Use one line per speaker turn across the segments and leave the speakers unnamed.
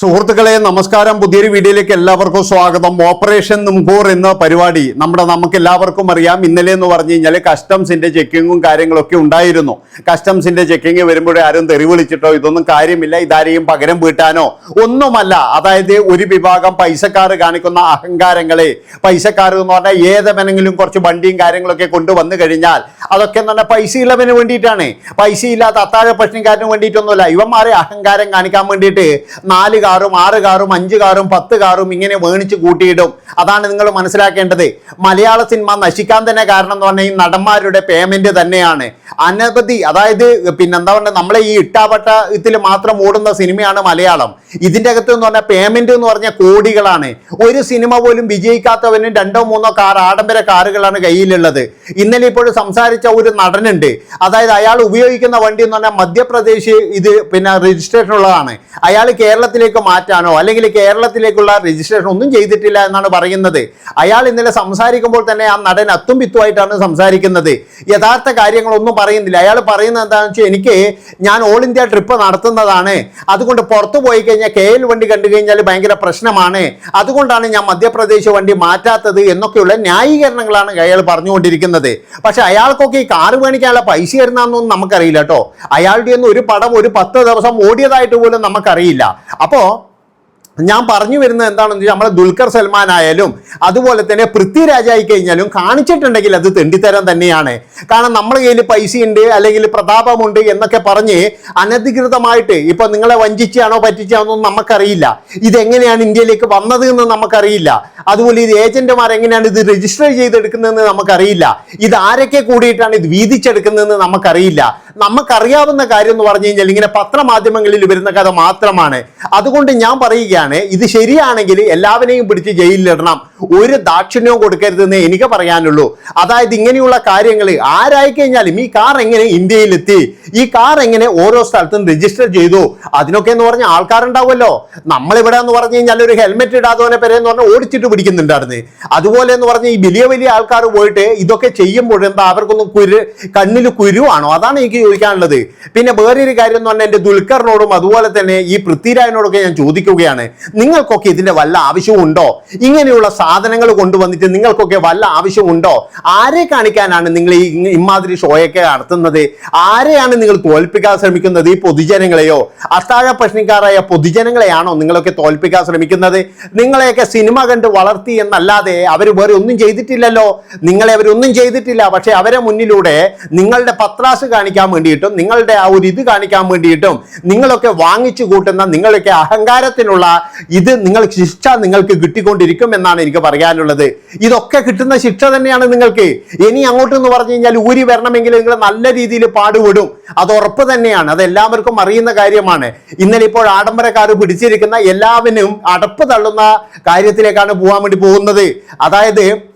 സുഹൃത്തുക്കളെ നമസ്കാരം. പുതിയൊരു വീഡിയോയിലേക്ക് എല്ലാവർക്കും സ്വാഗതം. ഓപ്പറേഷൻ നുംകൂർ എന്ന പരിപാടി നമ്മുടെ നമുക്ക് എല്ലാവർക്കും അറിയാം. ഇന്നലെ എന്ന് പറഞ്ഞു കഴിഞ്ഞാൽ കസ്റ്റംസിന്റെ ചെക്കിങ്ങും കാര്യങ്ങളൊക്കെ ഉണ്ടായിരുന്നു. കസ്റ്റംസിന്റെ ചെക്കിങ് വരുമ്പോഴേ ആരും തെറി വിളിച്ചിട്ടോ ഇതൊന്നും കാര്യമില്ല. ഇതാരെയും പകരം വീട്ടാനോ ഒന്നുമല്ല. അതായത് ഒരു വിഭാഗം പൈസക്കാർ കാണിക്കുന്ന അഹങ്കാരങ്ങളെ പൈസക്കാർ എന്ന് പറഞ്ഞാൽ ഏതവനെങ്കിലും കുറച്ച് വണ്ടിയും കാര്യങ്ങളൊക്കെ കൊണ്ടുവന്നു കഴിഞ്ഞാൽ അതൊക്കെ എന്ന് പറഞ്ഞാൽ പൈസ ഇല്ലവന് വേണ്ടിയിട്ടാണ്. പൈസ ഇല്ലാത്ത അത്താഴ പ്രശ്നക്കാരന് വേണ്ടിയിട്ടൊന്നുമല്ല. ഇവന്മാരെ അഹങ്കാരം കാണിക്കാൻ വേണ്ടിയിട്ട് നാല് കാറും ആറ് കാറും അഞ്ച് കാറും പത്ത് കാറും ഇങ്ങനെ വേണിച്ച് കൂട്ടിയിടും. അതാണ് നിങ്ങൾ മനസ്സിലാക്കേണ്ടത്. മലയാള സിനിമ നശിക്കാൻ തന്നെ കാരണം എന്ന് പറഞ്ഞാൽ ഈ നടന്മാരുടെ പേയ്മെന്റ് തന്നെയാണ്. അനവധി അതായത് പിന്നെ എന്താ പറയുക നമ്മളെ ഈ ഇട്ടാവട്ട ഇതിൽ മാത്രം ഓടുന്ന സിനിമയാണ് മലയാളം. ഇതിന്റെ അകത്ത് എന്ന് പറഞ്ഞാൽ പേയ്മെന്റ് എന്ന് പറഞ്ഞാൽ കോടികളാണ്. ഒരു സിനിമ പോലും വിജയിക്കാത്തവനും രണ്ടോ മൂന്നോ കാർ ആഡംബര കാറുകളാണ് കയ്യിലുള്ളത്. ഇന്നലെ ഇപ്പോൾ സംസാരിച്ച ഒരു നടനുണ്ട്. അതായത് അയാൾ ഉപയോഗിക്കുന്ന വണ്ടി എന്ന് പറഞ്ഞാൽ മധ്യപ്രദേശ് ഇത് പിന്നെ രജിസ്ട്രേഷൻ ഉള്ളതാണ്. അയാൾ കേരളത്തിലേക്ക് മാറ്റാനോ അല്ലെങ്കിൽ കേരളത്തിലേക്കുള്ള രജിസ്ട്രേഷൻ ഒന്നും ചെയ്തിട്ടില്ല എന്നാണ് പറയുന്നത്. അയാൾ ഇന്നലെ സംസാരിക്കുമ്പോൾ തന്നെ ആ നടൻ അത്തും പിത്തുമായിട്ടാണ് സംസാരിക്കുന്നത്. യഥാർത്ഥ കാര്യങ്ങളൊന്നും പറയുന്നില്ല. അയാൾ പറയുന്നത് എന്താണെന്ന് വെച്ചാൽ എനിക്ക് ഞാൻ ഓൾ ഇന്ത്യ ട്രിപ്പ് നടത്തുന്നതാണ്. അതുകൊണ്ട് പുറത്തു പോയി കഴിഞ്ഞാൽ കെ എൽ വണ്ടി കണ്ടു കഴിഞ്ഞാൽ ഭയങ്കര പ്രശ്നമാണ്. അതുകൊണ്ടാണ് ഞാൻ മധ്യപ്രദേശ് വണ്ടി മാറ്റാത്തത് എന്നൊക്കെയുള്ള ന്യായീകരണങ്ങളാണ് അയാൾ പറഞ്ഞുകൊണ്ടിരിക്കുന്നത്. പക്ഷെ അയാൾക്കൊക്കെ ഈ കാറ് മേടിക്കാനുള്ള പൈസ തരുന്നതെന്നൊന്നും നമുക്കറിയില്ല കേട്ടോ. അയാളുടെ ഒന്നും ഒരു പടം ഒരു പത്ത് ദിവസം ഓടിയതായിട്ട് പോലും നമുക്കറിയില്ല. അപ്പോൾ ഞാൻ പറഞ്ഞു വരുന്നത് എന്താണെന്ന് വെച്ചാൽ നമ്മളെ ദുൽഖർ സൽമാൻ ആയാലും അതുപോലെ തന്നെ പൃഥ്വിരാജായി കഴിഞ്ഞാലും കാണിച്ചിട്ടുണ്ടെങ്കിൽ അത് തെണ്ടിത്തരം തന്നെയാണ്. കാരണം നമ്മളെ കയ്യിൽ പൈസയുണ്ട് അല്ലെങ്കിൽ പ്രതാപമുണ്ട് എന്നൊക്കെ പറഞ്ഞ് അനധികൃതമായിട്ട് ഇപ്പൊ നിങ്ങളെ വഞ്ചിച്ചാണോ പറ്റിച്ചാണോ നമുക്കറിയില്ല. ഇതെങ്ങനെയാണ് ഇന്ത്യയിലേക്ക് വന്നത് എന്ന് നമുക്കറിയില്ല. അതുപോലെ ഇത് ഏജന്റുമാർ എങ്ങനെയാണ് ഇത് രജിസ്റ്റർ ചെയ്തെടുക്കുന്നതെന്ന് നമുക്കറിയില്ല. ഇത് ആരൊക്കെ കൂടിയിട്ടാണ് ഇത് വീതിച്ചെടുക്കുന്നതെന്ന് നമുക്കറിയില്ല. നമുക്കറിയാവുന്ന കാര്യം എന്ന് പറഞ്ഞു കഴിഞ്ഞാൽ ഇങ്ങനെ പത്രമാധ്യമങ്ങളിൽ വരുന്ന കഥ മാത്രമാണ്. അതുകൊണ്ട് ഞാൻ പറയുകയാണ് ഇത് ശരിയാണെങ്കിൽ എല്ലാവരെയും പിടിച്ച് ജയിലിലിടണം. ഒരു ദാക്ഷിണ്യവും കൊടുക്കരുതെന്ന് എനിക്ക് പറയാനുള്ളൂ. അതായത് ഇങ്ങനെയുള്ള കാര്യങ്ങൾ ആരായി കഴിഞ്ഞാലും ഈ കാർ എങ്ങനെ ഇന്ത്യയിലെത്തി ഈ കാർ എങ്ങനെ ഓരോ സ്ഥലത്തും രജിസ്റ്റർ ചെയ്തു അതിനൊക്കെ എന്ന് പറഞ്ഞ ആൾക്കാരുണ്ടാവുമല്ലോ. നമ്മളിവിടെ എന്ന് പറഞ്ഞു കഴിഞ്ഞാൽ ഒരു ഹെൽമെറ്റ് ഇടാത്തവനെ പേരെ എന്ന് പറഞ്ഞാൽ ഓടിച്ചിട്ട് പിടിക്കുന്നുണ്ടായിരുന്നു. അതുപോലെ എന്ന് പറഞ്ഞ ഈ വലിയ വലിയ ആൾക്കാർ പോയിട്ട് ഇതൊക്കെ ചെയ്യുമ്പോൾ എന്താ അവർക്കൊന്നും കുരു കണ്ണിൽ കുരുവാണോ? അതാണ് എനിക്ക് ചോദിക്കാനുള്ളത്. പിന്നെ വേറൊരു കാര്യം എന്ന് പറഞ്ഞാൽ എന്റെ ദുൽഖറിനോടും അതുപോലെ തന്നെ ഈ പൃഥ്വിരാജിനോടൊക്കെ ഞാൻ ചോദിക്കുകയാണ്. നിങ്ങൾക്കൊക്കെ ഇതിന്റെ വല്ല ആവശ്യവും ഉണ്ടോ? ഇങ്ങനെയുള്ള സാധനങ്ങൾ കൊണ്ടുവന്നിട്ട് നിങ്ങൾക്കൊക്കെ വല്ല ആവശ്യമുണ്ടോ? ആരെ കാണിക്കാനാണ് നിങ്ങൾ ഈ ഇമാതിരി ഷോയൊക്കെ നടത്തുന്നത്? ആരെയാണ് നിങ്ങൾ തോൽപ്പിക്കാൻ ശ്രമിക്കുന്നത് ഈ പൊതുജനങ്ങളെയോ? അത്താഴ പ്രശ്നക്കാരായ പൊതുജനങ്ങളെയാണോ നിങ്ങളൊക്കെ തോൽപ്പിക്കാൻ ശ്രമിക്കുന്നത്? നിങ്ങളെയൊക്കെ സിനിമ കണ്ട് വളർത്തി എന്നല്ലാതെ അവർ വേറെ ഒന്നും ചെയ്തിട്ടില്ലല്ലോ? നിങ്ങളെ അവരൊന്നും ചെയ്തിട്ടില്ല. പക്ഷെ അവരെ മുന്നിലൂടെ നിങ്ങളുടെ പത്രാസ് കാണിക്കാൻ വേണ്ടിയിട്ടും നിങ്ങളുടെ ആ ഒരു ഇത് കാണിക്കാൻ വേണ്ടിയിട്ടും നിങ്ങളൊക്കെ വാങ്ങിച്ചു കൂട്ടുന്ന നിങ്ങളൊക്കെ അഹങ്കാരത്തിനുള്ള ഇത് നിങ്ങൾ ശിക്ഷ നിങ്ങൾക്ക് കിട്ടിക്കൊണ്ടിരിക്കും എന്നാണ് എനിക്ക് പറയാനുള്ളത്. ഇതൊക്കെ കിട്ടുന്ന ശിക്ഷ തന്നെയാണ് നിങ്ങൾക്ക്. ഇനി അങ്ങോട്ട് എന്ന് പറഞ്ഞു കഴിഞ്ഞാൽ ഊരി വരണമെങ്കിൽ നിങ്ങൾ നല്ല രീതിയിൽ പാടുപെടും. അത് ഉറപ്പ് തന്നെയാണ്. അത് എല്ലാവർക്കും അറിയുന്ന കാര്യമാണ്. ഇന്നലെ ഇപ്പോൾ ആഡംബരക്കാർ പിടിച്ചിരിക്കുന്ന എല്ലാവരും അടപ്പ് തള്ളുന്ന കാര്യത്തിലേക്കാണ് പോകാൻ വേണ്ടി പോകുന്നത്. അതായത്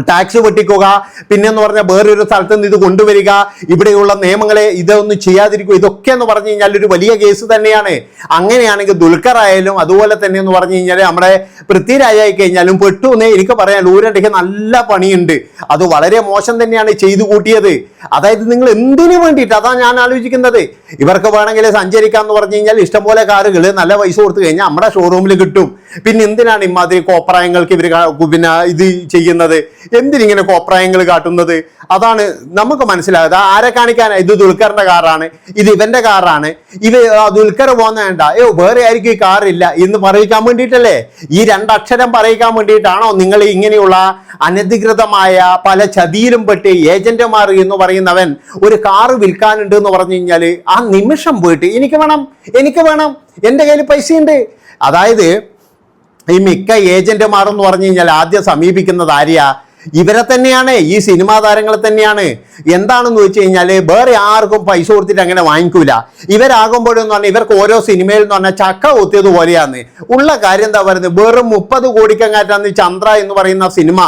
ടാക്സ് വെട്ടിക്കുക പിന്നെന്ന് പറഞ്ഞാൽ വേറൊരു സ്ഥലത്ത് നിന്ന് ഇത് കൊണ്ടുവരിക ഇവിടെയുള്ള നിയമങ്ങളെ ഇതൊന്നും ചെയ്യാതിരിക്കുക ഇതൊക്കെ എന്ന് പറഞ്ഞു കഴിഞ്ഞാൽ ഒരു വലിയ കേസ് തന്നെയാണ്. അങ്ങനെയാണെങ്കിൽ ദുൽഖർ ആയാലും അതുപോലെ തന്നെ എന്ന് പറഞ്ഞു കഴിഞ്ഞാൽ നമ്മുടെ പൃഥ്വിരാജായി കഴിഞ്ഞാലും പെട്ടു എന്നേ എനിക്ക് പറയാൻ ഊരണ്ടിക്ക് നല്ല പണിയുണ്ട്. അത് വളരെ മോശം തന്നെയാണ് ചെയ്തു കൂട്ടിയത്. അതായത് നിങ്ങൾ എന്തിനു വേണ്ടിയിട്ട്? അതാ ഞാൻ ആലോചിക്കുന്നത്. ഇവർക്ക് വേണമെങ്കിൽ സഞ്ചരിക്കാന്ന് പറഞ്ഞു കഴിഞ്ഞാൽ ഇഷ്ടംപോലെ കാറുകൾ നല്ല പൈസ കൊടുത്തു കഴിഞ്ഞാൽ നമ്മുടെ ഷോറൂമിൽ കിട്ടും. പിന്നെ എന്തിനാണ് ഇമാതിരി കോപ്രായങ്ങൾക്ക് ഇവർ പിന്നെ ഇത് ചെയ്യുന്നത്? എന്തിനിങ്ങനെ കോപ്രായങ്ങൾ കാട്ടുന്നത്? അതാണ് നമുക്ക് മനസ്സിലായത്. ആരെ കാണിക്കാൻ ഇത് ദുൽഖറിന്റെ കാറാണ്. ഇത് ഇവന്റെ കാറാണ്. ഇത് ദുൽഖർ പോകുന്ന വേണ്ട. ഏ വേറെ ആയിരിക്കും ഈ കാറില്ല എന്ന് പറയിക്കാൻ വേണ്ടിയിട്ടല്ലേ? ഈ രണ്ടക്ഷരം പറയിക്കാൻ വേണ്ടിയിട്ടാണോ നിങ്ങൾ ഇങ്ങനെയുള്ള അനധികൃതമായ പല ചതിയിലും പെട്ട് ഏജന്റുമാർ എന്ന് പറയുന്നവൻ ഒരു കാറ് വിൽക്കാനുണ്ട് എന്ന് പറഞ്ഞു കഴിഞ്ഞാൽ ആ നിമിഷം പോയിട്ട് എനിക്ക് വേണം എനിക്ക് വേണം എന്റെ കയ്യിൽ പൈസയുണ്ട്. അതായത് ഈ മിക്ക ഏജന്റുമാർ എന്ന് പറഞ്ഞു കഴിഞ്ഞാൽ ആദ്യം സമീപിക്കുന്നത് ആര്യ? ഇവരെ തന്നെയാണ് ഈ സിനിമാ താരങ്ങളെ തന്നെയാണ്. എന്താണെന്ന് വെച്ച് കഴിഞ്ഞാൽ വേറെ ആർക്കും പൈസ കൊടുത്തിട്ട് അങ്ങനെ വാങ്ങിക്കൂല. ഇവരാകുമ്പോഴെന്ന് പറഞ്ഞാൽ ഇവർക്ക് ഓരോ സിനിമയിൽ എന്ന് പറഞ്ഞാൽ ചക്ക കൊത്തിയത് പോലെയാണ്. ഉള്ള കാര്യം എന്താ പറയുന്നത്? വെറും മുപ്പത് കോടിക്കങ്ങാറ്റാണ് ഈ ചന്ദ്ര എന്ന് പറയുന്ന സിനിമ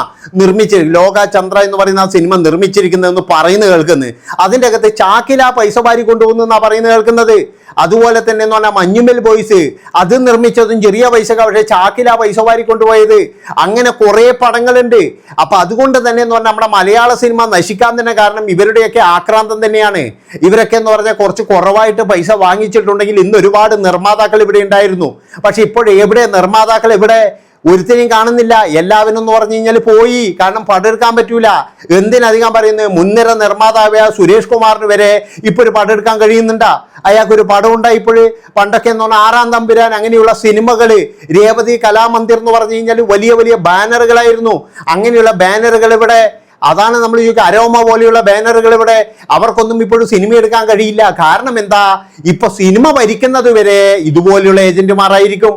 നിർമ്മിച്ച് ലോക ചന്ദ്ര എന്ന് പറയുന്ന സിനിമ നിർമ്മിച്ചിരിക്കുന്നതെന്ന് പറയുന്നത് കേൾക്കുന്നത്. അതിന്റെ അകത്ത് ചാക്കിലാ പൈസ വാരി കൊണ്ടുപോകുന്ന പറയുന്നത് കേൾക്കുന്നത്? അതുപോലെ തന്നെ എന്ന് പറഞ്ഞാൽ മഞ്ഞുമൽ ബോയ്സ് അത് നിർമ്മിച്ചതും ചെറിയ പൈസ പക്ഷേ ചാക്കില പൈസ വാരി കൊണ്ടുപോയത്. അങ്ങനെ കുറേ പടങ്ങളുണ്ട്. അപ്പൊ അതുകൊണ്ട് തന്നെ എന്ന് പറഞ്ഞാൽ നമ്മുടെ മലയാള സിനിമ നശിക്കാൻ തന്നെ കാരണം ഇവരുടെയൊക്കെ ആക്രാന്തം തന്നെയാണ്. ഇവരൊക്കെ എന്ന് പറഞ്ഞാൽ കുറച്ച് കുറവായിട്ട് പൈസ വാങ്ങിച്ചിട്ടുണ്ടെങ്കിൽ ഇന്ന് ഒരുപാട് നിർമ്മാതാക്കൾ ഇവിടെ ഉണ്ടായിരുന്നു. പക്ഷെ ഇപ്പോൾ എവിടെ നിർമ്മാതാക്കൾ ഇവിടെ ഒരുത്തിനെയും കാണുന്നില്ല. എല്ലാവരും എന്ന് പറഞ്ഞു കഴിഞ്ഞാൽ പോയി. കാരണം പടെടുക്കാൻ പറ്റൂല. എന്തിനധികം പറയുന്നത്? മുൻനിര നിർമ്മാതാവായ സുരേഷ് കുമാറിന് വരെ ഇപ്പൊ ഒരു പടെടുക്കാൻ കഴിയുന്നുണ്ടാ? അയാൾക്കൊരു പടം ഉണ്ടായി ഇപ്പോഴ്. പണ്ടൊക്കെ എന്ന് പറഞ്ഞാൽ ആറാം തമ്പുരാൻ അങ്ങനെയുള്ള സിനിമകൾ രേവതി കലാമന്ദിർ എന്ന് പറഞ്ഞു കഴിഞ്ഞാൽ വലിയ വലിയ ബാനറുകളായിരുന്നു. അങ്ങനെയുള്ള ബാനറുകൾ ഇവിടെ. അതാണ് നമ്മൾ ചോദിക്കുക അരോമ പോലെയുള്ള ബാനറുകൾ ഇവിടെ. അവർക്കൊന്നും ഇപ്പോഴും സിനിമ എടുക്കാൻ കഴിയില്ല. കാരണം എന്താ? ഇപ്പൊ സിനിമ ഭരിക്കുന്നത് വരെ ഇതുപോലെയുള്ള ഏജന്റുമാരായിരിക്കും.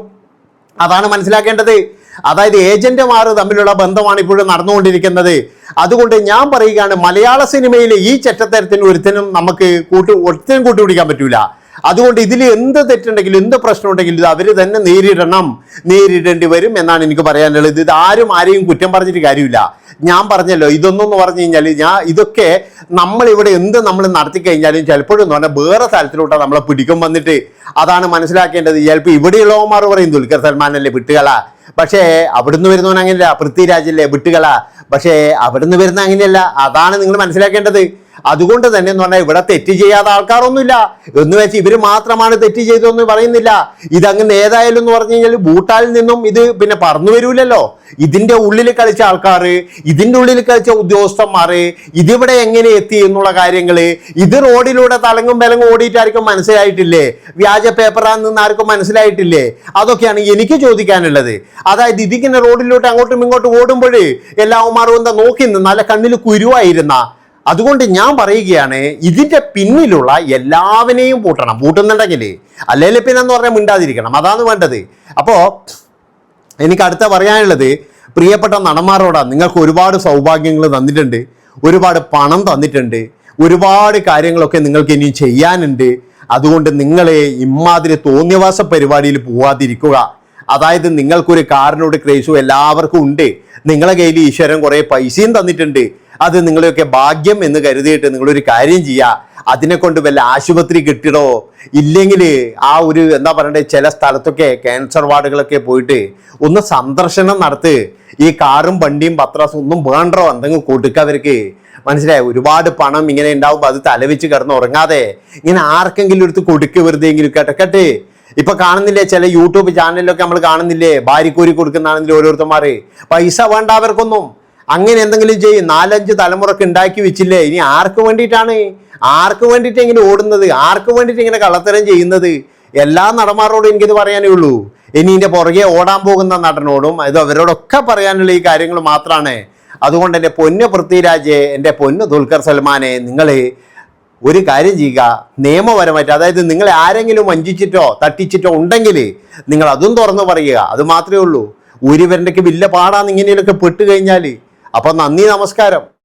അതാണ് മനസ്സിലാക്കേണ്ടത്. അതായത് ഏജന്റുമാർ തമ്മിലുള്ള ബന്ധമാണ് ഇപ്പോഴും നടന്നുകൊണ്ടിരിക്കുന്നത്. അതുകൊണ്ട് ഞാൻ പറയുകയാണ് മലയാള സിനിമയിലെ ഈ ചെറ്റത്തരത്തിന് ഒരുത്തിനും നമുക്ക് കൂട്ടു ഒരുത്തിനും കൂട്ടുപിടിക്കാൻ പറ്റൂല. അതുകൊണ്ട് ഇതിൽ എന്ത് തെറ്റുണ്ടെങ്കിലും എന്ത് പ്രശ്നമുണ്ടെങ്കിലും ഇത് അവർ തന്നെ നേരിടണം. നേരിടേണ്ടി വരും എന്നാണ് എനിക്ക് പറയാനുള്ളത്. ഇത് ആരും ആരെയും കുറ്റം പറഞ്ഞിട്ട് കാര്യമില്ല. ഞാൻ പറഞ്ഞല്ലോ ഇതൊന്നും പറഞ്ഞു കഴിഞ്ഞാൽ ഞാൻ ഇതൊക്കെ നമ്മളിവിടെ എന്ത് നമ്മൾ നടത്തി കഴിഞ്ഞാലും ചിലപ്പോഴും എന്ന് പറഞ്ഞാൽ വേറെ സ്ഥലത്തിലോട്ടാണ് നമ്മളെ പിടിക്കും വന്നിട്ട്. അതാണ് മനസ്സിലാക്കേണ്ടത്. ചിലപ്പോൾ ഇവിടെയുള്ളവന്മാർ പറയും ദുൽഖർ സൽമാനല്ലേ വിട്ടുകള. പക്ഷേ അവിടുന്ന് വരുന്നവൻ അങ്ങനെയല്ല പൃഥ്വിരാജല്ലേ വിട്ടുകള. പക്ഷേ അവിടുന്ന് വരുന്ന അങ്ങനെയല്ല. അതാണ് നിങ്ങൾ മനസ്സിലാക്കേണ്ടത്. അതുകൊണ്ട് തന്നെ എന്ന് പറഞ്ഞാൽ ഇവിടെ തെറ്റ് ചെയ്യാത്ത ആൾക്കാരൊന്നുമില്ല. എന്ന് വെച്ച് ഇവർ മാത്രമാണ് തെറ്റ് ചെയ്തതെന്ന് പറയുന്നില്ല. ഇതങ്ങനെ ഏതായാലും എന്ന് പറഞ്ഞു കഴിഞ്ഞാൽ ഭൂട്ടാനിൽ നിന്നും ഇത് പിന്നെ പറന്നു വരൂലല്ലോ. ഇതിന്റെ ഉള്ളിൽ കളിച്ച ആൾക്കാർ ഇതിന്റെ ഉള്ളിൽ കളിച്ച ഉദ്യോഗസ്ഥന്മാർ ഇതിവിടെ എങ്ങനെ എത്തി എന്നുള്ള കാര്യങ്ങൾ ഇത് റോഡിലൂടെ തലങ്ങും ബലങ്ങും ഓടിയിട്ടായിരിക്കും മനസ്സിലായിട്ടില്ലേ? വ്യാജ പേപ്പറാന്ന് ആർക്കും മനസ്സിലായിട്ടില്ലേ? അതൊക്കെയാണ് എനിക്ക് ചോദിക്കാനുള്ളത്. അതായത് ഇതിങ്ങനെ റോഡിലോട്ട് അങ്ങോട്ടും ഇങ്ങോട്ടും ഓടുമ്പോൾ എല്ലാവന്മാരും എന്താ നോക്കി നിന്ന് നല്ല കണ്ണിൽ കുരുവായിരുന്ന അതുകൊണ്ട് ഞാൻ പറയുകയാണ് ഇതിന്റെ പിന്നിലുള്ള എല്ലാവരെയും പൂട്ടണം. പൂട്ടുന്നുണ്ടെങ്കിൽ അല്ലെങ്കിൽ പിന്നെ എന്ന് പറഞ്ഞാൽ മിണ്ടാതിരിക്കണം. അതാണ് വേണ്ടത്. അപ്പോൾ എനിക്ക് അടുത്ത പറയാനുള്ളത് പ്രിയപ്പെട്ട നടന്മാരോടാണ് നിങ്ങൾക്ക് ഒരുപാട് സൗഭാഗ്യങ്ങൾ തന്നിട്ടുണ്ട് ഒരുപാട് പണം തന്നിട്ടുണ്ട് ഒരുപാട് കാര്യങ്ങളൊക്കെ നിങ്ങൾക്ക് ഇനി ചെയ്യാനുണ്ട്. അതുകൊണ്ട് നിങ്ങളെ ഇമ്മാതിരി തോന്നിയവാസ പരിപാടിയിൽ പോവാതിരിക്കുക. അതായത് നിങ്ങൾക്കൊരു കാറിനോട് ക്രേസും എല്ലാവർക്കും ഉണ്ട്. നിങ്ങളെ കയ്യിൽ ഈശ്വരൻ കുറേ പൈസയും തന്നിട്ടുണ്ട്. അത് നിങ്ങളെയൊക്കെ ഭാഗ്യം എന്ന് കരുതിയിട്ട് നിങ്ങളൊരു കാര്യം ചെയ്യുക അതിനെ കൊണ്ട് വല്ല ആശുപത്രി കിട്ടിടോ? ഇല്ലെങ്കിൽ ആ ഒരു എന്താ പറയണ്ടേ ചില സ്ഥലത്തൊക്കെ ക്യാൻസർ വാർഡുകളൊക്കെ പോയിട്ട് ഒന്ന് സന്ദർശനം നടത്തി. ഈ കാറും വണ്ടിയും പത്രാസും ഒന്നും വേണ്ടോ എന്തെങ്കിലും കൊടുക്കുക അവർക്ക്. മനസ്സിലായി? ഒരുപാട് പണം ഇങ്ങനെ ഉണ്ടാവുമ്പോൾ അത് തലവെച്ച് കിടന്ന് ഉറങ്ങാതെ ഇങ്ങനെ ആർക്കെങ്കിലും എടുത്ത് കൊടുക്കുക വെറുതെ എങ്കിലും കേട്ടെ. ഇപ്പൊ കാണുന്നില്ലേ ചില യൂട്യൂബ് ചാനലിലൊക്കെ നമ്മൾ കാണുന്നില്ലേ? ഭാര്യക്കൂരി കൊടുക്കുന്നതാണെങ്കിൽ ഓരോരുത്തന്മാര്. പൈസ വേണ്ട അവർക്കൊന്നും. അങ്ങനെ എന്തെങ്കിലും ചെയ്യും. നാലഞ്ച് തലമുറയ്ക്ക് ഉണ്ടാക്കി വെച്ചില്ലേ? ഇനി ആർക്ക് വേണ്ടിയിട്ടാണ്? ആർക്ക് വേണ്ടിയിട്ട് ഇങ്ങനെ ഓടുന്നത്? ആർക്ക് വേണ്ടിയിട്ട് ഇങ്ങനെ കള്ളത്തരം ചെയ്യുന്നത്? എല്ലാ നടന്മാരോടും എനിക്കിത് പറയാനേ ഉള്ളൂ. ഇനി ഇതിന്റെ പുറകെ ഓടാൻ പോകുന്ന നടനോടും ഇത് അവരോടൊക്കെ പറയാനുള്ള ഈ കാര്യങ്ങൾ മാത്രമാണ് അതുകൊണ്ട് എന്റെ പൊന്ന് പൃഥ്വിരാജെ എന്റെ പൊന്ന് ദുൽഖർ സൽമാനെ നിങ്ങൾ ഒരു കാര്യം ചെയ്യുക. നിയമപരമായിട്ട് അതായത് നിങ്ങൾ ആരെങ്കിലും വഞ്ചിച്ചിട്ടോ തട്ടിച്ചിട്ടോ ഉണ്ടെങ്കിൽ നിങ്ങൾ അതും തുറന്നു പറയുക. അത് മാത്രമേ ഉള്ളൂ. ഒരുവരുടെ വില്ല പാടാന്ന് ഇങ്ങനെയൊക്കെ പെട്ട് കഴിഞ്ഞാൽ അപ്പം നന്ദി നമസ്കാരം.